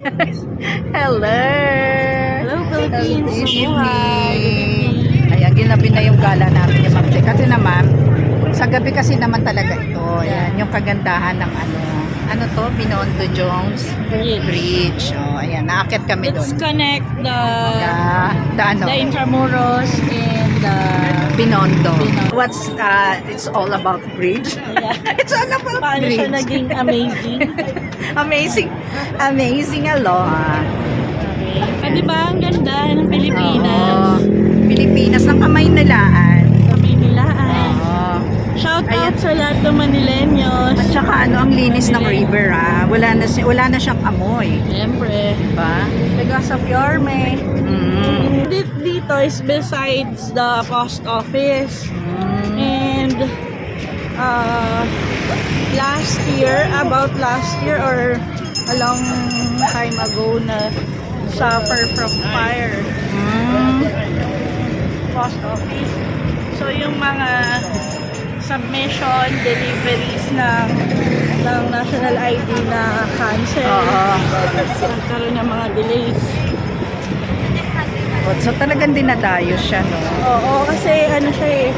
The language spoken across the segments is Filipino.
Hello! Hello, Philippines. Good evening. Ayan, ginabi na yung gala namin ni Ma'am Che. Kasi naman, sa gabi kasi naman talaga ito. Ayan, yung kagandahan ng ano, ano to, Binondo Jones Bridge. Bridge. Oh, ayan, naakit kami Let's doon. connect the, The, the ano, the Intramuros and the... Binondo. Binondo. What's, uh, it's all about bridge. Yeah. it's all about Paano bridge. siya naging amazing? amazing, amazing aloha. Ah, di ba? Ang ganda ng Pilipinas. Oo. Pilipinas ng kamay nilaan. Kami nilaan. Oo. Shout out Ayan. sa lahat ng Manileños. At saka ano, ang linis ng river ah. Wala na, si- wala na siyang amoy. Siyempre. Diba? Because of Yorme. Mm. Is besides the post office. And uh, last year, about last year or a long time ago na suffer from fire Mm. post office. So yung mga submission, deliveries ng ng national ID na cancel. Oo. Nagkaroon ng mga delays. So talagang dinadayo siya, no? Oo, kasi ano siya eh,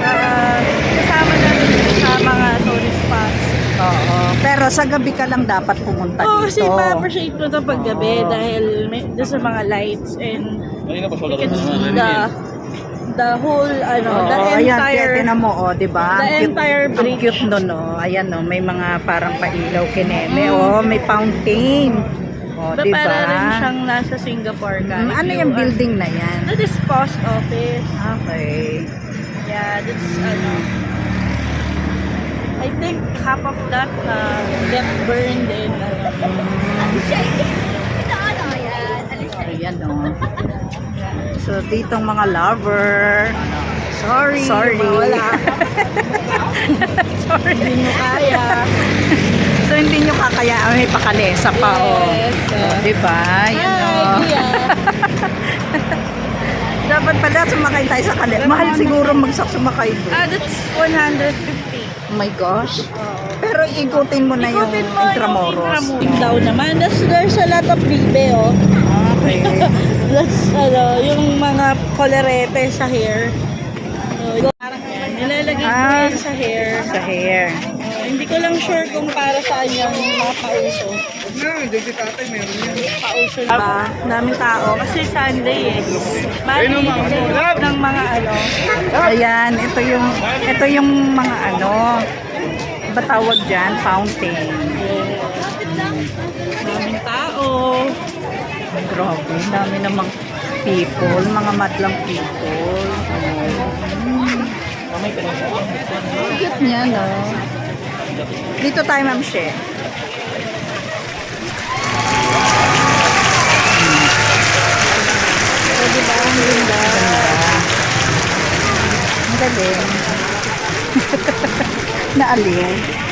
ah, kasama namin sa mga tourist spots. Oo. Pero sa gabi ka lang dapat pumunta Oo, dito. kasi pa-appreciate ko ito paggabi Oo. dahil may, doon sa mga lights and Kanina pa you can see the the whole ano, Oo, the ayan, entire tinan mo, oh, di ba? the cute- entire Ang bridge. cute nun, oh. Ayan, oh, may mga parang pailaw kineme. Mm. Oh, may fountain. Oh, Ba, di para rin siyang nasa Singapore ka. Mm, ano yung building na yan? That is post office. Okay. Yeah, that's ano. I think half of that uh, get burned in ano. Ayan, oh. So, ditong mga lover. Sorry, Sorry. wala. Sorry. Hindi nyo kaya. So, hindi nyo kakaya. May pakalesa pa, oh. Yes. Oh, di ba? Yan, oh. Dapat pala sumakay tayo sa kalesa. Mahal siguro magsumakay doon. Ah, that's 150. Oh my gosh. Pero ikutin mo na yung Ikutin mo Intramuros. yung Intramuros. Daw naman. There's, there's a lot of bibe, oh. Okay. That's, ano, yung mga kolerete sa hair. So, yan, nilalagay Ah. sa hair. sa hair. Hindi ko lang sure kung para saan yung mga pauso. Na, dyan si tatay, meron yan. Pauso ba? Daming tao. Kasi Sunday eh. Bali, ng mga ano. Ayan, ito yung ito yung mga ano, ba tawag dyan? Fountain. Daming tao. Grabe, dami namang people, mga madlang people. Oh. Cute niya, no? Dito tayo, Ma'am She. So, di ba? Ang ganda. Ang galing. Naaliw.